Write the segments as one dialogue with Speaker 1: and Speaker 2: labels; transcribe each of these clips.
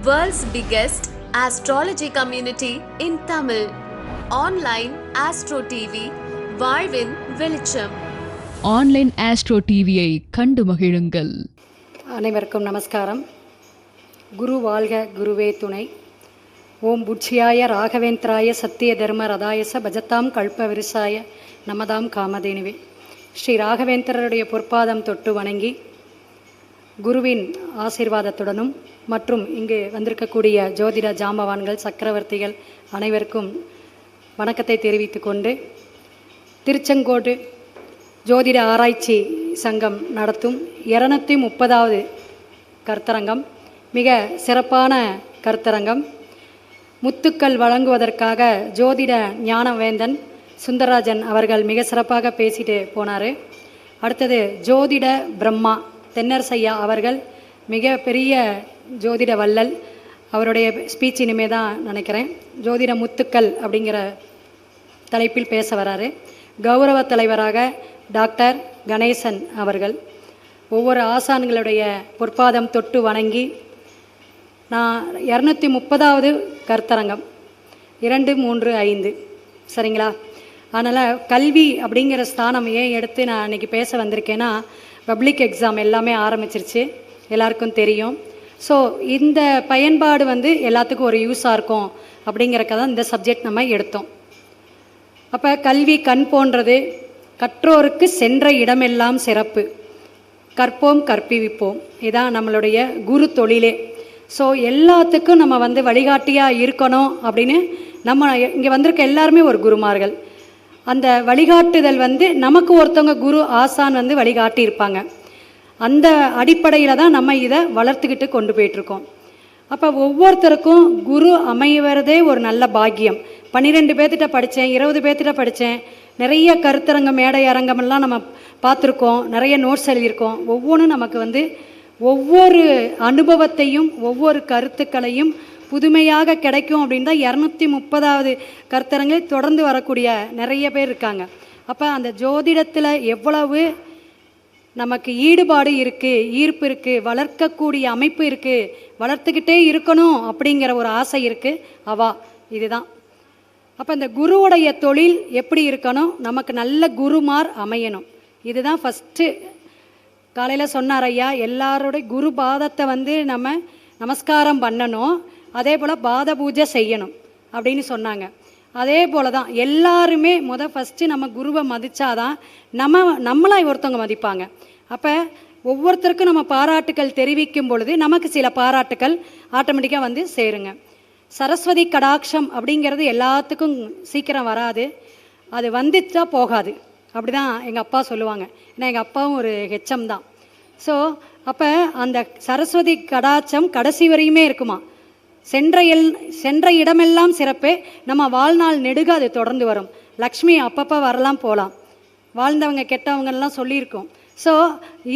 Speaker 1: World's biggest astrology community in Tamil. Online Astro TV, வாழ்வின் வெளிச்சம்
Speaker 2: online astro டிவியை கண்டு மகிழுங்கள்.
Speaker 3: அனைவருக்கும் நமஸ்காரம். குரு வாழ்க குருவே துணை. ஓம் புட்சியாய ராகவேந்திராய சத்திய தர்ம ரதாயச பஜத்தாம் கல்ப விருசாய நமதாம் காமதேனுவே. ஸ்ரீ ராகவேந்திரருடைய பொற்பாதம் தொட்டு வணங்கி குருவின் ஆசீர்வாதத்துடனும் மற்றும் இங்கு வந்திருக்கக்கூடிய ஜோதிட ஜாம்பவான்கள் சக்கரவர்த்திகள் அனைவருக்கும் வணக்கத்தை தெரிவித்து கொண்டு திருச்செங்கோடு ஜோதிட ஆராய்ச்சி சங்கம் நடத்தும் இரநூத்தி முப்பதாவது கருத்தரங்கம். மிக சிறப்பான கருத்தரங்கம். முத்துக்கள் வழங்குவதற்காக ஜோதிட ஞானவேந்தன் சுந்தரராஜன் அவர்கள் மிக சிறப்பாக பேசிட்டு போனார். அடுத்தது ஜோதிட பிரம்மா. தென்னரசையா அவர்கள் மிக பெரிய ஜோதிட வள்ளல். அவருடைய ஸ்பீச் இனிமே தான் நினைக்கிறேன். ஜோதிட முத்துக்கள் அப்படிங்கிற தலைப்பில் பேச வராரு. கௌரவ தலைவராக டாக்டர் கணேசன் அவர்கள். ஒவ்வொரு ஆசான்களுடைய பொற்பாதம் தொட்டு வணங்கி நான் இரநூத்தி முப்பதாவது கருத்தரங்கம். இரண்டு மூன்று ஐந்து. சரிங்களா? அதனால் கல்வி அப்படிங்கிற ஸ்தானம் ஏன் எடுத்து நான் இன்றைக்கி பேச வந்திருக்கேன்னா பப்ளிக் எக்ஸாம் எல்லாமே ஆரம்பிச்சிருச்சு. எல்லாருக்கும் தெரியும். ஸோ இந்த பயன்பாடு வந்து எல்லாத்துக்கும் ஒரு யூஸாக இருக்கும் அப்படிங்கிறக்க தான் இந்த சப்ஜெக்ட் நம்ம எடுத்தோம். அப்போ கல்வி கண் போன்றது கற்றோருக்கு சென்ற இடமெல்லாம் சிறப்பு. கற்போம் கற்பிவிப்போம் இதான் நம்மளுடைய குரு தொழிலே. ஸோ எல்லாத்துக்கும் நம்ம வந்து வழிகாட்டியாக இருக்கணும் அப்படின்னு நம்ம இங்கே வந்திருக்க எல்லாருமே ஒரு குருமார்கள். அந்த வழிகாட்டுதல் வந்து நமக்கு ஒருத்தவங்க குரு ஆசான் வந்து வழிகாட்டியிருப்பாங்க. அந்த அடிப்படையில் தான் நம்ம இதை வளர்த்துக்கிட்டு கொண்டு போயிட்டுருக்கோம். அப்போ ஒவ்வொருத்தருக்கும் குரு அமைவதே ஒரு நல்ல பாக்கியம். பன்னிரெண்டு பேர்த்திட்ட படித்தேன் இருபது பேர்த்திட்ட படித்தேன் நிறைய கருத்தரங்கம் மேடை அரங்கமெல்லாம் நம்ம பார்த்துருக்கோம். நிறைய நோட்ஸ் எழுதியிருக்கோம். ஒவ்வொன்றும் நமக்கு வந்து ஒவ்வொரு அனுபவத்தையும் ஒவ்வொரு கருத்துக்களையும் புதுமையாக கிடைக்கும் அப்படின்னு தான் இரநூத்தி முப்பதாவது கருத்தரங்கில் தொடர்ந்து வரக்கூடிய நிறைய பேர் இருக்காங்க. அப்போ அந்த ஜோதிடத்தில் எவ்வளவு நமக்கு ஈடுபாடு இருக்குது ஈர்ப்பு இருக்குது வளர்க்கக்கூடிய அமைப்பு இருக்குது வளர்த்துக்கிட்டே இருக்கணும் அப்படிங்கிற ஒரு ஆசை இருக்குது அவா இதுதான். அப்போ இந்த குருவுடைய தொழில் எப்படி இருக்கணும்? நமக்கு நல்ல குருமார் அமையணும். இதுதான் ஃபஸ்ட்டு காலையில் சொன்னார் ஐயா எல்லாரோடைய குரு பாதத்தை வந்து நம்ம நமஸ்காரம் பண்ணணும். அதே போல் பாத பூஜை செய்யணும் அப்படின்னு சொன்னாங்க. அதே போல் தான் எல்லாருமே முத ஃபஸ்ட்டு நம்ம குருவை மதித்தாதான் நம்ம நம்மளாக ஒருத்தவங்க மதிப்பாங்க. அப்போ ஒவ்வொருத்தருக்கும் நம்ம பாராட்டுக்கள் தெரிவிக்கும் பொழுது நமக்கு சில பாராட்டுக்கள் ஆட்டோமேட்டிக்காக வந்து சேருங்க. சரஸ்வதி கடாட்சம் அப்படிங்கிறது எல்லாத்துக்கும் சீக்கிரம் வராது. அது வந்துச்சா போகாது. அப்படி தான் எங்கள் அப்பா சொல்லுவாங்க. ஏன்னா எங்கள் அப்பாவும் ஒரு ஹெச்எம் தான். ஸோ அப்போ அந்த சரஸ்வதி கடாட்சம் கடைசி வரையுமே இருக்குமா? சென்ற எல் சென்ற இடமெல்லாம் சிறப்பே. நம்ம வாழ்நாள் நெடுக அது தொடர்ந்து வரும். லக்ஷ்மி அப்பப்போ வரலாம் போகலாம் வாழ்ந்தவங்க கெட்டவங்கெல்லாம் சொல்லியிருக்கோம். ஸோ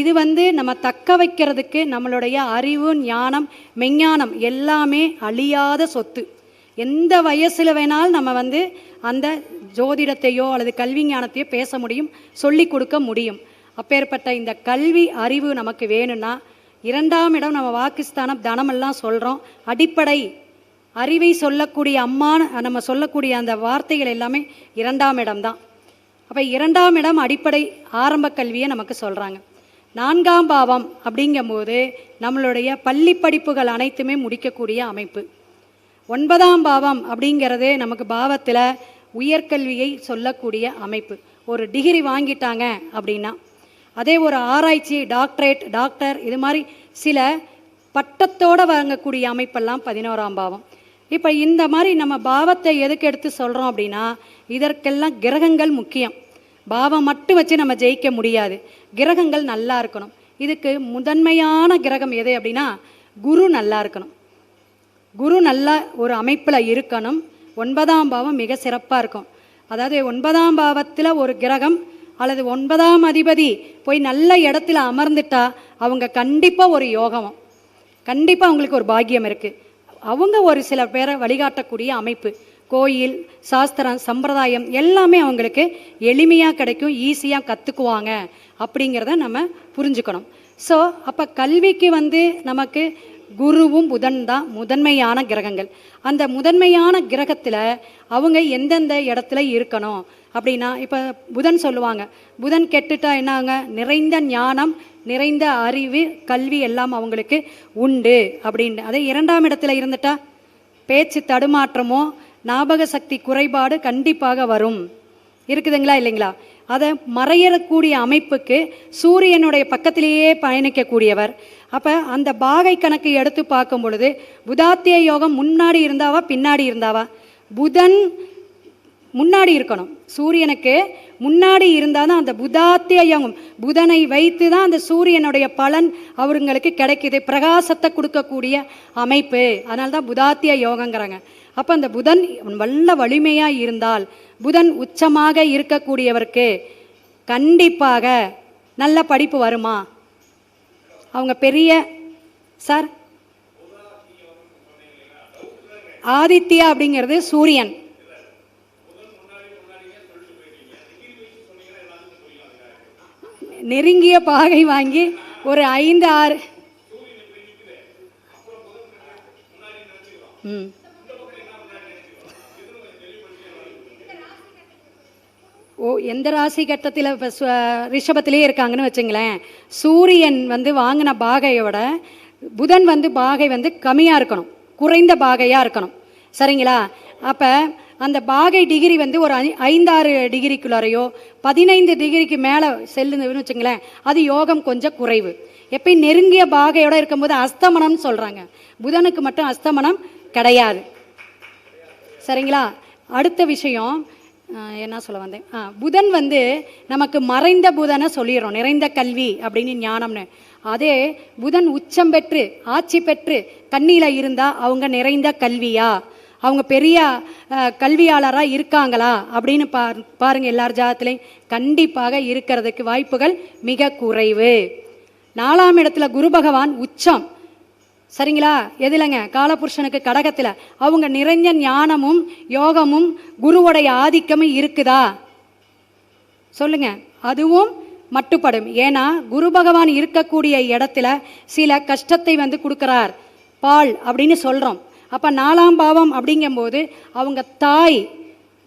Speaker 3: இது வந்து நம்ம தக்க வைக்கிறதுக்கு நம்மளுடைய அறிவு ஞானம் மெஞ்ஞானம் எல்லாமே அழியாத சொத்து. எந்த வயசில் வேணாலும் நம்ம வந்து அந்த ஜோதிடத்தையோ அல்லது கல்வி ஞானத்தையோ பேச முடியும் சொல்லி கொடுக்க முடியும். அப்பேற்பட்ட இந்த கல்வி அறிவு நமக்கு வேணும்னா இரண்டாம் இடம் நம்ம வாக்குஸ்தானம் தனமெல்லாம் சொல்கிறோம் அடிப்படை அறிவை சொல்லக்கூடிய அம்மான்னு நம்ம சொல்லக்கூடிய அந்த வார்த்தைகள் எல்லாமே இரண்டாம் இடம்தான் அப்போ இரண்டாம் இடம் அடிப்படை ஆரம்ப கல்வியை நமக்கு சொல்கிறாங்க நான்காம் பாவம் அப்படிங்கும்போது நம்மளுடைய பள்ளி படிப்புகள் அனைத்துமே முடிக்கக்கூடிய அமைப்பு. ஒன்பதாம் பாவம் அப்படிங்கிறது நமக்கு பாவத்தில் உயர்கல்வியை சொல்லக்கூடிய அமைப்பு. ஒரு டிகிரி வாங்கிட்டாங்க அப்படின்னா அதே ஒரு ஆராய்ச்சி டாக்டரேட் டாக்டர் இது மாதிரி சில பட்டத்தோடு வழங்கக்கூடிய அமைப்பெல்லாம் பதினோராம் பாவம். இப்போ இந்த மாதிரி நம்ம பாவத்தை எதுக்கு எடுத்து சொல்கிறோம் அப்படின்னா இதற்கெல்லாம் கிரகங்கள் முக்கியம். பாவம் மட்டும் வச்சு நம்ம ஜெயிக்க முடியாது. கிரகங்கள் நல்லா இருக்கணும். இதுக்கு முதன்மையான கிரகம் எது அப்படின்னா குரு நல்லா இருக்கணும். குரு நல்ல ஒரு அமைப்பில் இருக்கணும். ஒன்பதாம் பாவம் மிக சிறப்பாக இருக்கும். அதாவது ஒன்பதாம் பாவத்தில் ஒரு கிரகம் அல்லது ஒன்பதாம் அதிபதி போய் நல்ல இடத்துல அமர்ந்துட்டா அவங்க கண்டிப்பாக ஒரு யோகம். கண்டிப்பாக அவங்களுக்கு ஒரு பாக்கியம் இருக்குது அவங்க ஒரு சில பேரை வழிகாட்டக்கூடிய அமைப்பு. கோயில் சாஸ்திரம் சம்பிரதாயம் எல்லாமே அவங்களுக்கு எளிமையாக கிடைக்கும் ஈஸியாக கற்றுக்குவாங்க அப்படிங்கிறத நம்ம புரிஞ்சுக்கணும். ஸோ அப்போ கல்விக்கு வந்து நமக்கு குருவும் புதன் தான் முதன்மையான கிரகங்கள். அந்த முதன்மையான கிரகத்தில் அவங்க எந்தெந்த இடத்துல இருக்கணும்? அப்படின்னா இப்போ புதன் சொல்லுவாங்க புதன் கெட்டுட்டா என்னாங்க? நிறைந்த ஞானம் நிறைந்த அறிவு கல்வி எல்லாம் அவங்களுக்கு உண்டு. அப்படின்னு அதே இரண்டாம் இடத்துல இருந்துட்டா பேச்சு தடுமாற்றமோ ஞாபக சக்தி குறைபாடு கண்டிப்பாக வரும். இருக்குதுங்களா இல்லைங்களா? அதை மறையறக்கூடிய அமைப்புக்கு சூரியனுடைய பக்கத்திலேயே பயணிக்கக்கூடியவர். அப்போ அந்த பாகை கணக்கு எடுத்து பார்க்கும் பொழுது புதாத்திய யோகம் முன்னாடி இருந்தாவா பின்னாடி இருந்தாவா? புதன் முன்னாடி இருக்கணும். சூரியனுக்கு முன்னாடி இருந்தால் தான் அந்த புதாத்திய யோகம் புதனை வைத்து தான் அந்த சூரியனுடைய பலன் அவருங்களுக்கு கிடைக்குது. பிரகாசத்தை கொடுக்கக்கூடிய அமைப்பு. அதனால தான் புதாத்திய யோகங்கிறாங்க. அப்போ அந்த புதன் வல்ல வலிமையாக இருந்தால் புதன் உச்சமாக இருக்கக்கூடியவருக்கு கண்டிப்பாக நல்ல படிப்பு வருமா? அவங்க பெரிய சார்? ஆதித்யா அப்படிங்கிறது சூரியன். நெருங்கிய பாகை வாங்கி ஒரு ஐந்து ஆறு. ம். ஓ எந்த ராசி கட்டத்தில் இப்போ ரிஷபத்திலே இருக்காங்கன்னு வச்சுங்களேன். சூரியன் வந்து வாங்கின பாகையோட புதன் வந்து பாகை வந்து கம்மியாக இருக்கணும். குறைந்த பாகையாக இருக்கணும். சரிங்களா? அப்போ அந்த பாகை டிகிரி வந்து ஒரு ஐ- ஐந்தாறு டிகிரிக்குள்ளாரையோ பதினைந்து டிகிரிக்கு மேலே செல்லுதுன்னு வச்சுங்களேன் அது யோகம் கொஞ்சம் குறைவு. எப்பயும் நெருங்கிய பாகையோடு இருக்கும்போது அஸ்தமனம்னு சொல்கிறாங்க புதனுக்கு மட்டும் அஸ்தமனம் கிடையாது. சரிங்களா? அடுத்த விஷயம் என்ன சொல்ல வந்தேன்? ஆ புதன் வந்து நமக்கு மறைந்த புதனை சொல்லிடுறோம். நிறைந்த கல்வி அப்படின்னு ஞானம்னு. அதே புதன் உச்சம் பெற்று ஆட்சி பெற்று கண்ணியில் இருந்தால் அவங்க நிறைந்த கல்வியா? அவங்க பெரிய கல்வியாளராக இருக்காங்களா? அப்படின்னு பா பாருங்கள் எல்லார் ஜாதத்துலேயும். கண்டிப்பாக இருக்கிறதுக்கு வாய்ப்புகள் மிக குறைவு. நாலாம் இடத்துல குரு பகவான் உச்சம். சரிங்களா? எதுலங்க? காலபுருஷனுக்கு கடகத்தில். அவங்க நிறைஞ்ச ஞானமும் யோகமும் குருவுடைய ஆதிக்கமும் இருக்குதா? சொல்லுங்க. அதுவும் மட்டுப்படும். ஏன்னா குரு பகவான் இருக்கக்கூடிய இடத்துல சில கஷ்டத்தை வந்து கொடுக்குறார். பால் அப்படின்னு சொல்கிறோம் அப்போ நாலாம் பாவம் அப்படிங்கும்போது அவங்க தாய்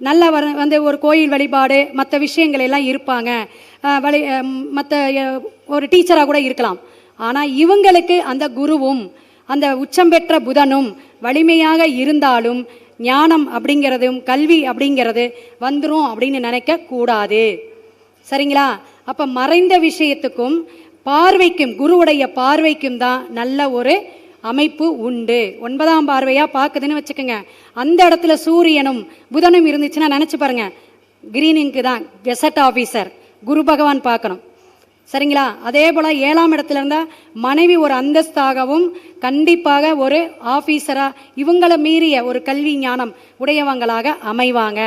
Speaker 3: நல்ல வர வந்து ஒரு கோயில் வழிபாடு மற்ற விஷயங்கள் எல்லாம் இருப்பாங்க. வழி மற்ற ஒரு டீச்சராக கூட இருக்கலாம். ஆனால் இவங்களுக்கு அந்த குருவும் அந்த உச்சம் பெற்ற புதனும் வலிமையாக இருந்தாலும் ஞானம் அப்படிங்கிறதும் கல்வி அப்படிங்கிறது வந்துடும் அப்படின்னு நினைக்க கூடாது. சரிங்களா? அப்போ மறைந்த விஷயத்துக்கும் பார்வைக்கும் குருவுடைய பார்வைக்கும் தான் நல்ல ஒரு அமைப்பு உண்டு. ஒன்பதாம் பார்வையாக பார்க்குதுன்னு வச்சுக்கோங்க. அந்த இடத்துல சூரியனும் புதனும் இருந்துச்சுன்னா நினச்சி பாருங்கள் கிரீனிங்க்கு தான் கெசட் ஆஃபீஸர் குரு பகவான் பார்க்கணும். சரிங்களா? அதே போல் ஏழாம் இடத்துல இருந்தால் மனைவி ஒரு அந்தஸ்தாகவும் கண்டிப்பாக ஒரு ஆஃபீஸராக இவங்களை மீறிய ஒரு கல்வி ஞானம் உடையவங்களாக அமைவாங்க.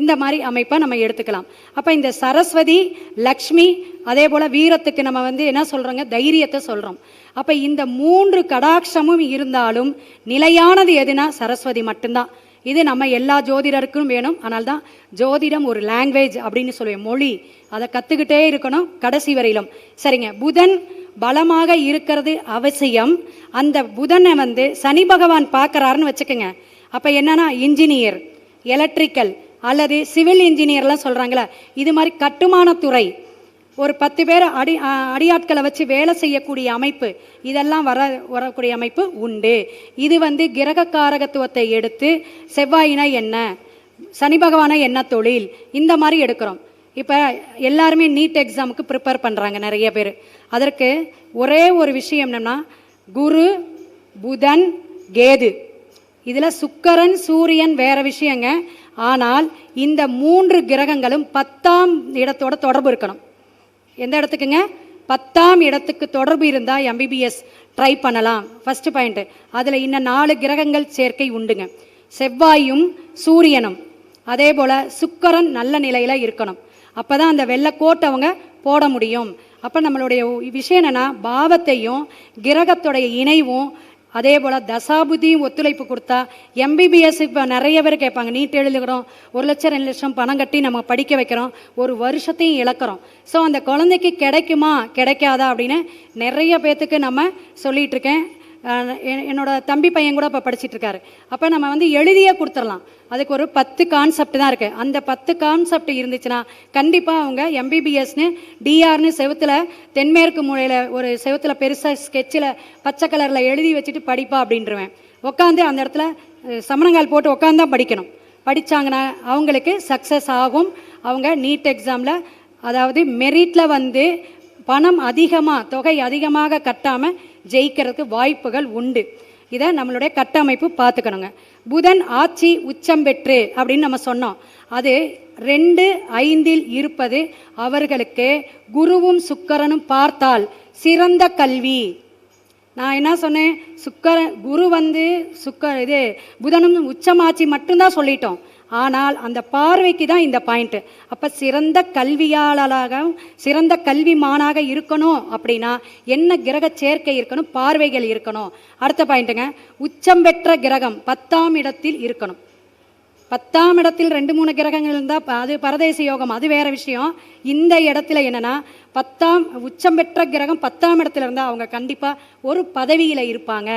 Speaker 3: இந்த மாதிரி அமைப்பை நம்ம எடுத்துக்கலாம். அப்போ இந்த சரஸ்வதி லக்ஷ்மி அதே போல் வீரத்துக்கு நம்ம வந்து என்ன சொல்கிறோங்க தைரியத்தை சொல்கிறோம் அப்போ இந்த மூன்று கடாட்சமும் இருந்தாலும் நிலையானது எதுனா சரஸ்வதி மட்டும்தான். இது நம்ம எல்லா ஜோதிடருக்கும் வேணும். ஆனால் தான் ஜோதிடம் ஒரு லாங்குவேஜ் அப்படின்னு சொல்லுவேன். மொழி. அதை கற்றுக்கிட்டே இருக்கணும் கடைசி வரையிலும். சரிங்க. புதன் பலமாக இருக்கிறது அவசியம். அந்த புதனை வந்து சனி பகவான் பார்க்குறாருன்னு வச்சுக்கோங்க. அப்போ என்னன்னா இன்ஜினியர் எலக்ட்ரிக்கல் அல்லது சிவில் இன்ஜினியர்லாம் சொல்கிறாங்களே இது மாதிரி கட்டுமானத்துறை ஒரு பத்து பேர் அடி அடியாட்களை வச்சு வேலை செய்யக்கூடிய அமைப்பு இதெல்லாம் வர வரக்கூடிய அமைப்பு உண்டு. இது வந்து கிரக காரகத்துவத்தை எடுத்து செவ்வாயினா என்ன சனி பகவானா என்ன தொழில் இந்த மாதிரி எடுக்கிறோம். இப்போ எல்லாருமே நீட் எக்ஸாமுக்கு ப்ரிப்பேர் பண்ணுறாங்க நிறைய பேர். அதற்கு ஒரே ஒரு விஷயம் என்னென்னா குரு புதன் கேது. இதில் சுக்கரன் சூரியன் வேற விஷயங்க. ஆனால் இந்த மூன்று கிரகங்களும் பத்தாம் இடத்தோட தொடர்பு இருக்கணும். எந்த இடத்துக்குங்க? பத்தாம் இடத்துக்கு தொடர்பு இருந்தால் எம்பிபிஎஸ் ட்ரை பண்ணலாம். ஃபஸ்ட்டு பாயிண்ட்டு அதில் இன்னும் நாலு கிரகங்கள் சேர்க்கை உண்டுங்க. செவ்வாயும் சூரியனும். அதே போல் சுக்கரன் நல்ல நிலையில் இருக்கணும். அப்போ தான் அந்த வெள்ளைக்கோட்டை அவங்க போட முடியும். அப்போ நம்மளுடைய விஷயம் என்னென்னா பாவத்தையும் கிரகத்துடைய இணைவும் அதே போல் தசாபுதியும் ஒத்துழைப்பு கொடுத்தா எம்பிபிஎஸ் இப்போ நிறைய பேர் கேட்பாங்க நீட் எழுதுகிறோம் ஒரு லட்சம் ரெண்டு லட்சம் பணம் கட்டி நம்ம படிக்க வைக்கிறோம் ஒரு வருஷத்தையும் இழக்கிறோம். ஸோ அந்த குழந்தைக்கு கிடைக்குமா கிடைக்காதா? அப்படின்னு நிறைய பேர்த்துக்கு நம்ம சொல்லிகிட்ருக்கேன் என்னோட தம்பி பையன் கூட இப்போ படிச்சிட்டு இருக்காரு அப்போ நம்ம வந்து எழுதியே கொடுத்துடலாம் அதுக்கு ஒரு பத்து கான்செப்ட் தான் இருக்குது அந்த பத்து கான்செப்ட் இருந்துச்சுன்னா கண்டிப்பாக அவங்க எம்பிபிஎஸ்னு டிஆர்னு செவுத்துல தென்மேற்கு மூலையில் ஒரு செவுத்துல பெருசாக ஸ்கெட்சில் பச்சை கலரில் எழுதி வச்சுட்டு படிப்பா அப்படின்றவேன். உட்காந்து அந்த இடத்துல சமணங்கால் போட்டு உட்காந்து தான் படிக்கணும். படித்தாங்கன்னா அவங்களுக்கு சக்ஸஸ் ஆகும். அவங்க நீட் எக்ஸாமில் அதாவது மெரிட்டில் வந்து பணம் அதிகமாக தொகை அதிகமாக கட்டாமல் ஜெயிக்கிறதுக்கு வாய்ப்புகள் உண்டு. இதை நம்மளுடைய கட்டமைப்பு பார்த்துக்கணுங்க. புதன் ஆட்சி உச்சம் பெற்று அப்படின்னு நம்ம சொன்னோம். அது ரெண்டு ஐந்தில் இருப்பது அவர்களுக்கு குருவும் சுக்கரனும் பார்த்தால் சிறந்த கல்வி. நான் என்ன சொன்னேன்? சுக்கர குரு வந்து சுக்க இது புதனும் உச்சமாச்சி மட்டும்தான் சொல்லிட்டோம். ஆனால் அந்த பார்வைக்கு தான் இந்த பாயிண்ட்டு அப்போ சிறந்த கல்வியாளராக சிறந்த கல்விமானாக இருக்கணும் அப்படின்னா என்ன கிரக சேர்க்கை இருக்கணும் பார்வைகள் இருக்கணும். அடுத்த பாயிண்ட்டுங்க உச்சம் பெற்ற கிரகம் பத்தாம் இடத்தில் இருக்கணும். பத்தாம் இடத்தில் ரெண்டு மூணு கிரகங்கள் இருந்தால் அது பரதேச யோகம் அது வேற விஷயம். இந்த இடத்துல என்னென்னா பத்தாம் உச்சம் பெற்ற கிரகம் பத்தாம் இடத்துல இருந்தால் அவங்க கண்டிப்பாக ஒரு பதவியில் இருப்பாங்க.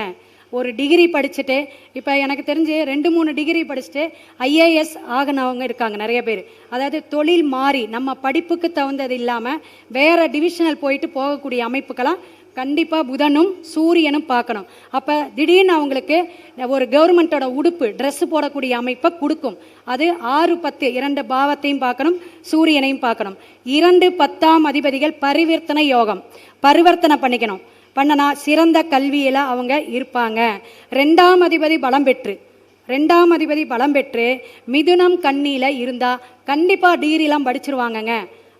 Speaker 3: ஒரு டிகிரி படிச்சுட்டு இப்போ எனக்கு தெரிஞ்சு ரெண்டு மூணு டிகிரி படிச்சுட்டு ஐஏஎஸ் ஆகினவங்க இருக்காங்க நிறைய பேர். அதாவது தொழில் மாறி நம்ம படிப்புக்கு தகுந்தது இல்லாமல் வேற டிவிஷனல் போயிட்டு போகக்கூடிய அமைப்புக்கெல்லாம் கண்டிப்பாக புதனும் சூரியனும் பார்க்கணும். அப்போ திடீர்னு அவங்களுக்கு ஒரு கவர்மெண்ட்டோட உடுப்பு ட்ரெஸ் போடக்கூடிய அமைப்பை கொடுக்கும். அது ஆறு பத்து இரண்டு பாவத்தையும் பார்க்கணும் சூரியனையும் பார்க்கணும். இரண்டு பத்தாம் அதிபதிகள் பரிவர்த்தனை யோகம். பரிவர்த்தனை பண்ணிக்கணும். பண்ணனா சிறந்த கல்வியில் அவங்க இருப்பாங்க. ரெண்டாம் அதிபதி பலம் பெற்று ரெண்டாம் அதிபதி பலம் பெற்று மிதுனம் கண்ணியில் இருந்தால் கண்டிப்பாக டிகிரிலாம் படிச்சிருவாங்கங்க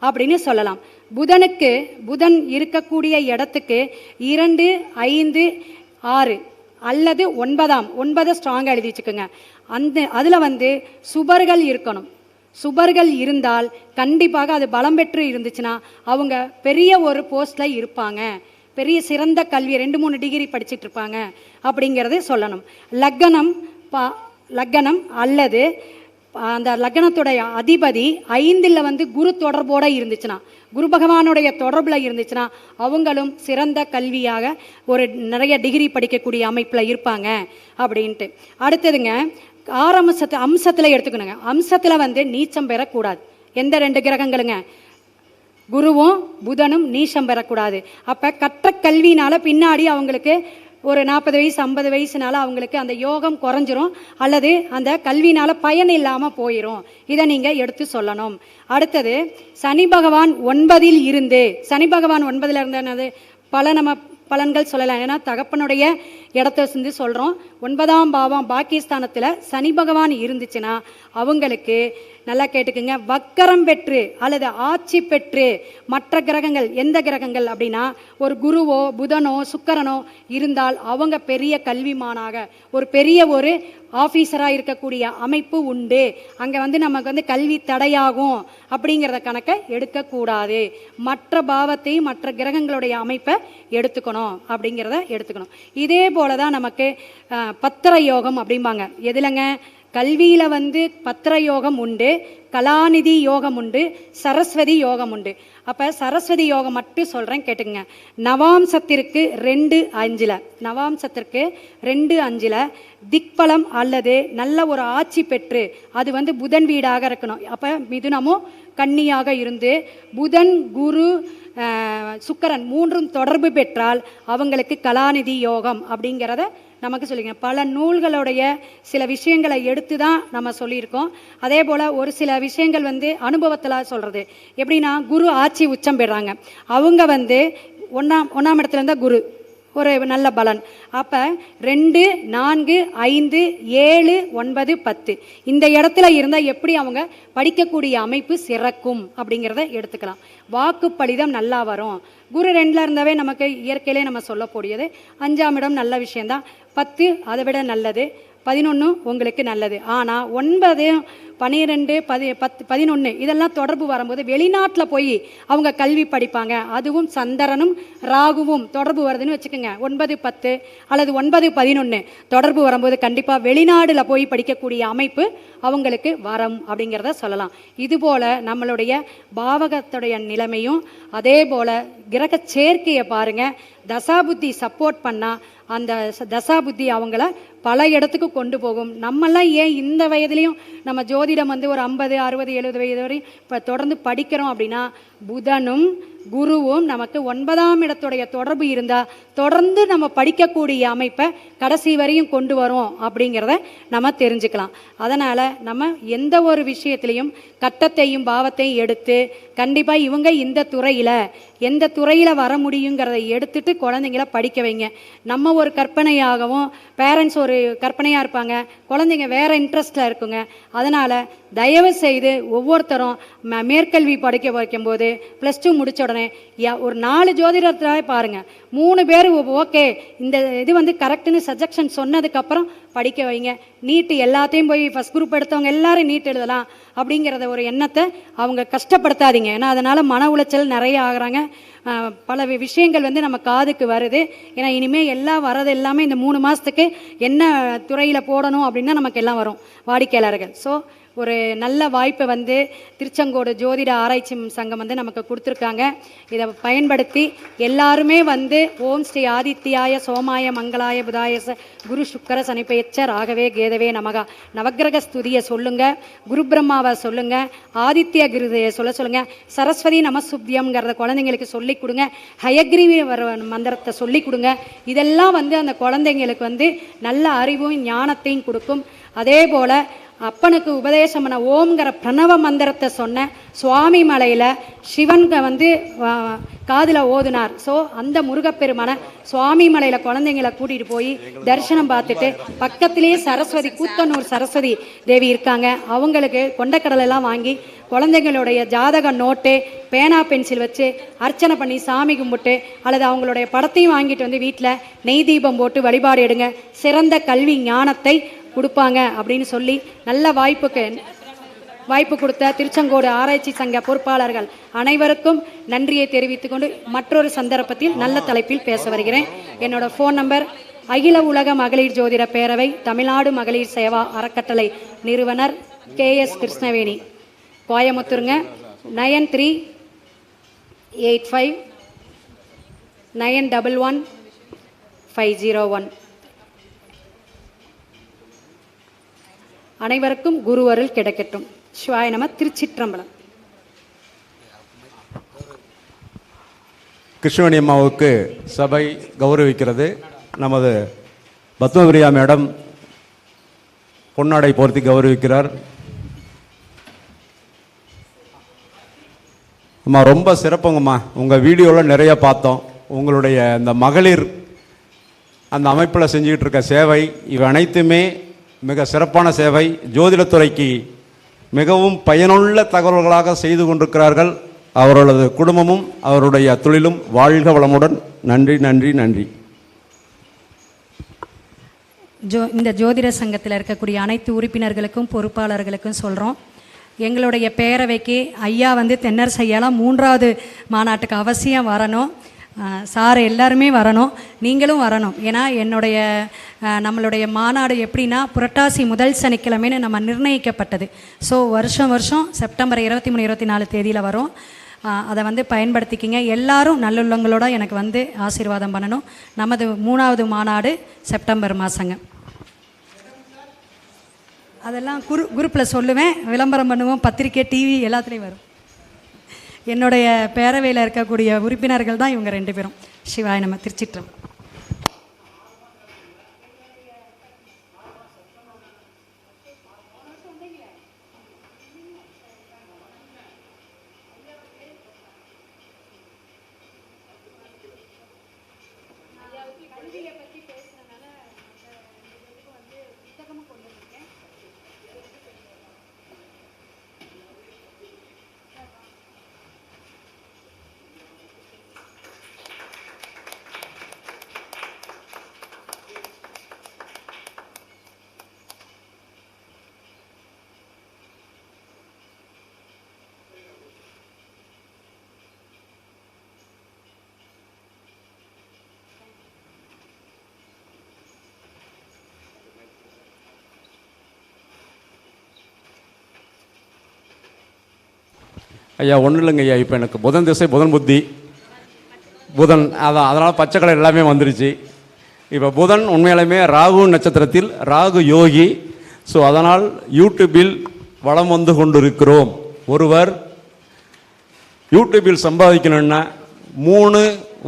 Speaker 3: அப்படின்னு சொல்லலாம். புதனுக்கு புதன் இருக்கக்கூடிய இடத்துக்கு இரண்டு ஐந்து ஆறு அல்லது ஒன்பதாம் ஒன்பதை ஸ்ட்ராங்காக எழுதி வச்சுக்கோங்க. அந்த அதில் வந்து சுபர்கள் இருக்கணும். சுபர்கள் இருந்தால் கண்டிப்பாக அது பலம் பெற்று இருந்துச்சுன்னா அவங்க பெரிய ஒரு போஸ்டில் இருப்பாங்க. பெரிய சிறந்த கல்வி ரெண்டு மூணு டிகிரி படிச்சிட்டு இருப்பாங்க அப்படிங்கிறது சொல்லணும். லக்கணம் பா லக்கணம் அல்லது அந்த லக்னத்துடைய அதிபதி ஐந்தில் வந்து குரு தொடர்போட இருந்துச்சுன்னா குரு பகவானுடைய தொடர்பில் இருந்துச்சுன்னா அவங்களும் சிறந்த கல்வியாக ஒரு நிறைய டிகிரி படிக்கக்கூடிய அமைப்பில் இருப்பாங்க அப்படின்ட்டு. அடுத்ததுங்க ஆரம்பசத்து அம்சத்தில் எடுத்துக்கணுங்க. அம்சத்தில் வந்து நீச்சம் பெறக்கூடாது. எந்த ரெண்டு கிரகங்களுங்க? குருவும் புதனும் நீசம் பெறக்கூடாது. அப்போ கற்ற கல்வினால பின்னாடி அவங்களுக்கு ஒரு நாற்பது வயசு ஐம்பது வயசுனால அவங்களுக்கு அந்த யோகம் குறைஞ்சிரும். அல்லது அந்த கல்வினால பயன் இல்லாமல் போயிடும் இதை நீங்கள் எடுத்து சொல்லணும். அடுத்தது சனி பகவான் ஒன்பதில் இருந்து சனி பகவான் ஒன்பதில் இருந்தது பல நம்ம பலன்கள் சொல்லலாம். ஏன்னா தகப்பனுடைய இடத்த வந்து சொல்கிறோம் ஒன்பதாம் பாவம் பாக்கியஸ்தானத்தில் சனி பகவான் இருந்துச்சுன்னா அவங்களுக்கு நல்லா கேட்டுக்குங்க. வக்கரம் பெற்று அல்லது ஆட்சி பெற்று மற்ற கிரகங்கள் எந்த கிரகங்கள் அப்படின்னா ஒரு குருவோ புதனோ சுக்கரனோ இருந்தால் அவங்க பெரிய கல்விமானாக ஒரு பெரிய ஒரு ஆஃபீஸராக இருக்கக்கூடிய அமைப்பு உண்டு. அங்கே வந்து நமக்கு வந்து கல்வி தடையாகும் அப்படிங்கிறத கணக்கை எடுக்கக்கூடாது. மற்ற பாவத்தையும் மற்ற கிரகங்களுடைய அமைப்பை எடுத்துக்கணும் அப்படிங்கிறத எடுத்துக்கணும். இதே போல தான் நமக்கு பத்திர யோகம் அப்படிம்பாங்க. எதுலங்க? கல்வியில் வந்து பத்திர யோகம் உண்டு கலாநிதி யோகம் உண்டு சரஸ்வதி யோகம் உண்டு. அப்போ சரஸ்வதி யோகம் மட்டும் சொல்கிறேன் கேட்டுங்க நவாம்சத்திற்கு ரெண்டு அஞ்சில் நவாம்சத்திற்கு ரெண்டு அஞ்சில் திக்பலம் அல்லது நல்ல ஒரு ஆட்சி பெற்று அது வந்து புதன் வீடாக இருக்கணும். அப்போ மிதுனமும் கன்னியாக இருந்து புதன் குரு சுக்கரன் மூன்றும் தொடர்பு பெற்றால் அவங்களுக்கு கலாநிதி யோகம் அப்படிங்கிறத நமக்கு சொல்லிங்க பல நூல்களுடைய சில விஷயங்களை எடுத்து தான் நம்ம சொல்லியிருக்கோம். அதே போல் ஒரு சில விஷயங்கள் வந்து அனுபவத்தில் சொல்கிறது எப்படின்னா குரு ஆட்சி உச்சம் பெறாங்க. அவங்க வந்து ஒன்றாம் ஒன்றாம் இடத்துல இருந்தால் குரு. ஒரு நல்ல பலன். அப்போ ரெண்டு நான்கு ஐந்து ஏழு ஒன்பது பத்து. இந்த இடத்துல இருந்தால் எப்படி அவங்க படிக்கக்கூடிய அமைப்பு சிறக்கும் அப்படிங்கிறத எடுத்துக்கலாம். வாக்கு பலிதம் நல்லா வரும். குரு ரெண்டில் இருந்தாவே நமக்கு இயற்கையிலே நம்ம சொல்லக்கூடியது. அஞ்சாம் இடம் நல்ல விஷயந்தான் பத்து அதை விட நல்லது. பதினொன்று உங்களுக்கு நல்லது. ஆனால் ஒன்பது பன்னிரெண்டு பதி பத்து பதினொன்று இதெல்லாம் தொடர்பு வரும்போது வெளிநாட்டில் போய் அவங்க கல்வி படிப்பாங்க. அதுவும் சந்திரனும் ராகுவும் தொடர்பு வருதுன்னு வச்சுக்கோங்க. ஒன்பது பத்து அல்லது ஒன்பது பதினொன்று தொடர்பு வரும்போது கண்டிப்பாக வெளிநாடில் போய் படிக்கக்கூடிய அமைப்பு அவங்களுக்கு வரம் அப்படிங்கிறத சொல்லலாம். இதுபோல் நம்மளுடைய பாவகத்துடைய நிலைமையும் அதே போல் கிரக சேர்க்கையை பாருங்கள் தசாபுத்தி சப்போர்ட் பண்ணால் அந்த தசாபுத்தி அவங்கள பல இடத்துக்கு கொண்டு போகும். நம்மெல்லாம் ஏன் இந்த வயதுலேயும் நம்ம ஜோதி ஜோதிடம் வந்து ஒரு ஐம்பது அறுபது எழுபது வயது வரையும் இப்போ தொடர்ந்து படிக்கிறோம் அப்படின்னா புதனும் குருவும் நமக்கு ஒன்பதாம் இடத்துடைய தொடர்பு இருந்தால் தொடர்ந்து நம்ம படிக்கக்கூடிய அமைப்பை கடைசி வரையும் கொண்டு வரோம் அப்படிங்கிறத நம்ம தெரிஞ்சுக்கலாம். அதனால் நம்ம எந்த ஒரு விஷயத்துலையும் கட்டத்தையும் பாவத்தையும் எடுத்து கண்டிப்பாக இவங்க இந்த துறையில் எந்த துறையில் வர முடியுங்கிறத எடுத்துட்டு குழந்தைங்கள படிக்க வைங்க. நம்ம ஒரு கற்பனையாகவும் பேரண்ட்ஸ் ஒரு கற்பனையாக இருப்பாங்க. குழந்தைங்க வேறு இன்ட்ரெஸ்டில் இருக்குங்க. அதனால் தயவு செய்து ஒவ்வொருத்தரும் ம- மேற்கல்வி படிக்க வைக்கும்போது ப்ளஸ் டூ முடித்த உடனே யா- ஒரு நாலு ஜோதிடத்தை பாருங்கள் மூணு பேர் ஓகே இந்த இது வந்து கரெக்டுன்னு சஜெக்ஷன் சொன்னதுக்கப்புறம் படிக்க வைங்க. நீட்டு எல்லாத்தையும் போய் ஃபஸ்ட் குரூப் எடுத்தவங்க எல்லாரும் நீட் எழுதலாம் அப்படிங்கிறத ஒரு எண்ணத்தை அவங்க கஷ்டப்படுத்தாதீங்க. ஏன்னா அதனால் மன உளைச்சல் நிறைய ஆகிறாங்க. பல விஷயங்கள் வந்து நம்ம காதுக்கு வருது. ஏன்னா இனிமேல் எல்லாம் வரது எல்லாமே இந்த மூணு மாதத்துக்கு என்ன துறையில் போடணும் அப்படின்னா நமக்கு எல்லாம் வரும். வாடிக்கையாளர்கள். ஸோ ஒரு நல்ல வாய்ப்பை வந்து திருச்செங்கோடு ஜோதிட ஆராய்ச்சி சங்கம் வந்து நமக்கு கொடுத்துருக்காங்க. இதை பயன்படுத்தி எல்லாருமே வந்து ஓம் ஸ்ரீ ஆதித்யாய சோமாய மங்களாய புதாய குரு சுக்கர சனிப்பெயச்ச ராகவே கேதவே நமகா. நவக்கிரக ஸ்துதியை சொல்லுங்க குரு பிரம்மாவை சொல்லுங்க ஆதித்ய கிருதையை சொல்ல சொல்லுங்க சரஸ்வதி நமசுப்தியம்ங்கிறத குழந்தைங்களுக்கு சொல்லி கொடுங்க ஹயக்ரீவி வர மந்திரத்தை சொல்லி கொடுங்க. இதெல்லாம் வந்து அந்த குழந்தைங்களுக்கு வந்து நல்ல அறிவும் ஞானத்தையும் கொடுக்கும். அதே போல் அப்பனுக்கு உபதேசம் பண்ண ஓம்ங்கிற பிரணவ மந்திரத்தை சொன்ன சுவாமி மலையில் சிவன்க வந்து காதில் ஓதுனார். ஸோ அந்த முருகப்பெருமானை சுவாமி மலையில் குழந்தைங்களை கூட்டிகிட்டு போய் தரிசனம் பார்த்துட்டு பக்கத்திலேயே சரஸ்வதி கூத்தனூர் சரஸ்வதி தேவி இருக்காங்க. அவங்களுக்கு கொண்டக்கடலெல்லாம் வாங்கி குழந்தைங்களுடைய ஜாதக நோட்டு பேனா பென்சில் வச்சு அர்ச்சனை பண்ணி சாமி கும்பிட்டு அல்லது அவங்களுடைய படத்தையும் வாங்கிட்டு வந்து வீட்டில் நெய் தீபம் போட்டு வழிபாடு எடுங்க. சிறந்த கல்வி ஞானத்தை கொடுப்பாங்க அப்படின்னு சொல்லி நல்ல வாய்ப்புக்கு வாய்ப்பு கொடுத்த திருச்செங்கோடு ஆராய்ச்சி சங்க பொறுப்பாளர்கள் அனைவருக்கும் நன்றியை தெரிவித்துக் கொண்டு மற்றொரு சந்தர்ப்பத்தில் நல்ல தலைப்பில் பேச வருகிறேன். என்னோட ஃபோன் நம்பர் அகில உலக மகளிர் ஜோதிட பேரவை தமிழ்நாடு மகளிர் சேவா அறக்கட்டளை நிறுவனர் K S Krishnaveni. கோயமுத்தூருங்க nine three eight five nine double one five zero one. அனைவருக்கும் குருவருள் கிடைக்கட்டும். சிவாய நம திருச்சிற்றம்பலம்.
Speaker 4: கிருஷ்ணவேணி அம்மாவுக்கு சபை கௌரவிக்கிறது. நமது பத்மபிரியா மேடம் பொன்னாடை போர்த்தி கௌரவிக்கிறார். அம்மா ரொம்ப சிறப்புங்கம்மா. உங்கள் வீடியோவில் நிறைய பார்த்தோம். உங்களுடைய இந்த மகளிர் அந்த அமைப்பில் செஞ்சுக்கிட்டு இருக்க சேவை இவை அனைத்துமே மிக சிறப்பான சேவை ஜோதிடத்துறைக்கு மிகவும் பயனுள்ள தகவல்களாக செய்து கொண்டிருக்கிறார்கள். அவர்களது குடும்பமும் அவருடைய தொழிலும் வாழ்க வளமுடன். நன்றி நன்றி நன்றி.
Speaker 3: ஜோ இந்த ஜோதிட சங்கத்தில் இருக்கக்கூடிய அனைத்து உறுப்பினர்களுக்கும் பொறுப்பாளர்களுக்கும் சொல்கிறோம் எங்களுடைய பேரவைக்கு ஐயா வந்து தென்னர் ஐயாலாம் மூன்றாவது மாநாட்டுக்கு அவசியம் வரணும். சார் எல்லாருமே வரணும். நீங்களும் வரணும். ஏன்னா என்னுடைய நம்மளுடைய மாநாடு எப்படின்னா புரட்டாசி முதல் சனிக்கிழமைன்னு நம்ம நிர்ணயிக்கப்பட்டது. ஸோ வருஷம் வருஷம் செப்டம்பர் இருபத்தி மூணு இருபத்தி நாலு தேதியில் வரும். அதை வந்து பயன்படுத்திக்கிங்க. எல்லாரும் நல்லுள்ளங்களோட எனக்கு வந்து ஆசீர்வாதம் பண்ணணும். நமது மூணாவது மாநாடு செப்டம்பர் மாதங்க அதெல்லாம் குரு குரூப்பில் சொல்லுவேன். விளம்பரம் பண்ணுவோம். பத்திரிக்கை டிவி எல்லாத்துலேயும் வரும். என்னுடைய பேரவையில் இருக்கக்கூடிய உறுப்பினர்கள் தான் இவங்க ரெண்டு பேரும். சிவாய் நம்ம திருச்சிற்றம்
Speaker 4: ஐயா ஒன்றும் இல்லைங்க ஐயா இப்போ எனக்கு புதன் திசை புதன் புத்தி. புதன் அதான் அதனால் பச்சை கலர் எல்லாமே வந்துருச்சு. இப்போ புதன் உண்மையாலுமே ராகு நட்சத்திரத்தில் ராகு யோகி. ஸோ அதனால் யூடியூப்பில் வளம் வந்து கொண்டிருக்கிறோம். ஒருவர் யூடியூபில் சம்பாதிக்கணும்னா மூணு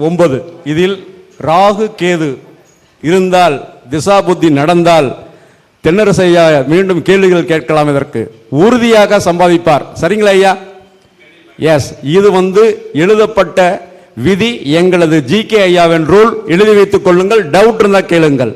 Speaker 4: ஒன்பது. இதில் ராகு கேது இருந்தால் திசா புத்தி நடந்தால் தென்னரசு ஐயா மீண்டும் கேள்விகள் கேட்கலாம் இதற்கு. உறுதியாக சம்பாதிப்பார். சரிங்களா ஐயா? எஸ் இது வந்து எழுதப்பட்ட விதி எங்களது ஜிகே ஐயாவின் ரூல் எழுதி வைத்துக் கொள்ளுங்கள் டவுட் இருந்தால் கேளுங்கள்.